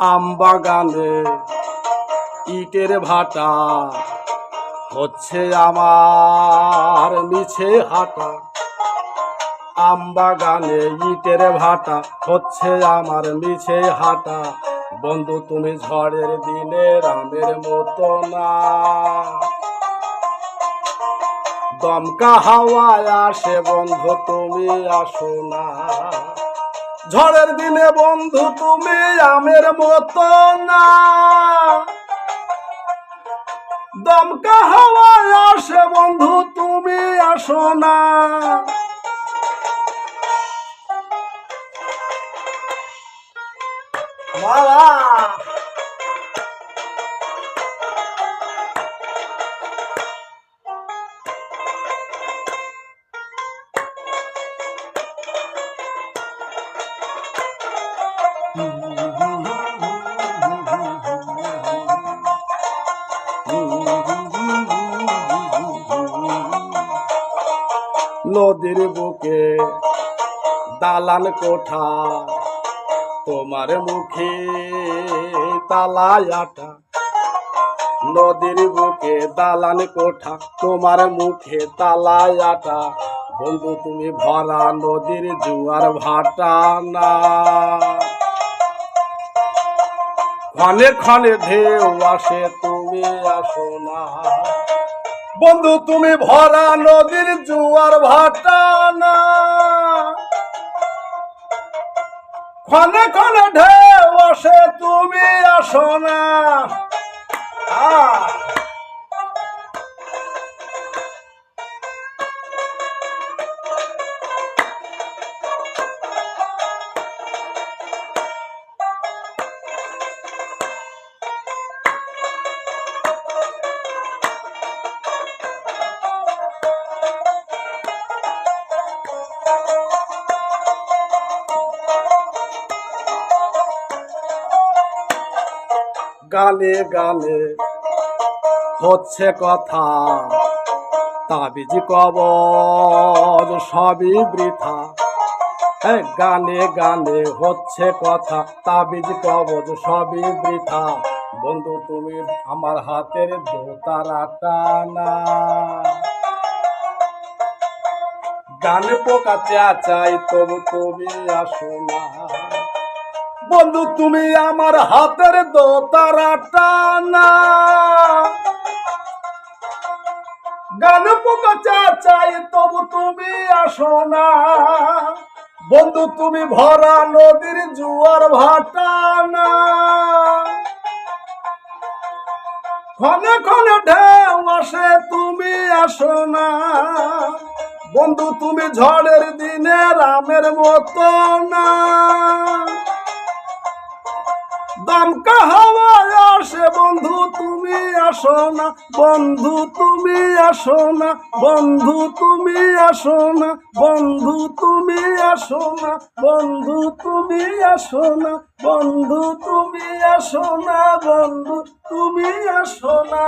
আম বাগানে ইটের ভাটা হচ্ছে আমার মিছে হাঁটা। আম বাগানে ইটের ভাটা হচ্ছে আমার মিছে হাঁটা। বন্ধু, তুমি ঝড়ের দিনে রামের মতো না। দমকা হাওয়ায় আসে বন্ধু, তুমি আসো না। ঝড়ের দিনে বন্ধু, তুমি আমের মতো না। দমকা হাওয়ায় আসে বন্ধু, তুমি আসো না। বাবা নদীর বুকে দালান কোঠা, তোমার মুখে তালায় আটা নদীর বুকে দালান কোঠা, তোমার মুখে তালায় আটা বন্ধু, তুমি ভরা নদীর জুয়ার ভাটা না। ক্ষণে ক্ষণে ঢেউ আসে, তুমি আসো না। বন্ধু, তুমি ভরা নদীর জুয়ার ভাটা না ক্ষণে ঢেউ আসে, তুমি আসো না। গানে গানে হচ্ছে কথা। তাবিজ কবর সবই বৃথা। হ্যাঁ গানে গানে হচ্ছে কথা। তাবিজ, কবজ সবই বৃথা। বন্ধু, তুমি আমার হাতের দোতারা টানা গান পোকা চাই তবু তুমি আসো না। বন্ধু, তুমি আমার হাতের দোতারা টানা। গান পোকা চাই তবু তুমি আসো না। বন্ধু, তুমি ভরা নদীর জুয়ার ভাটা না ক্ষণে ক্ষণে ঢেউ আসে, তুমি আসো না। বন্ধু, তুমি ঝড়ের দিনে রামের মতো না। দমকা হাওয়ায় আসে, বন্ধু তুমি আসো না, বন্ধু তুমি আসো না, বন্ধু তুমি আসো না, বন্ধু তুমি আসো না, বন্ধু তুমি আসো না, বন্ধু তুমি আসো না, বন্ধু তুমি আসো না।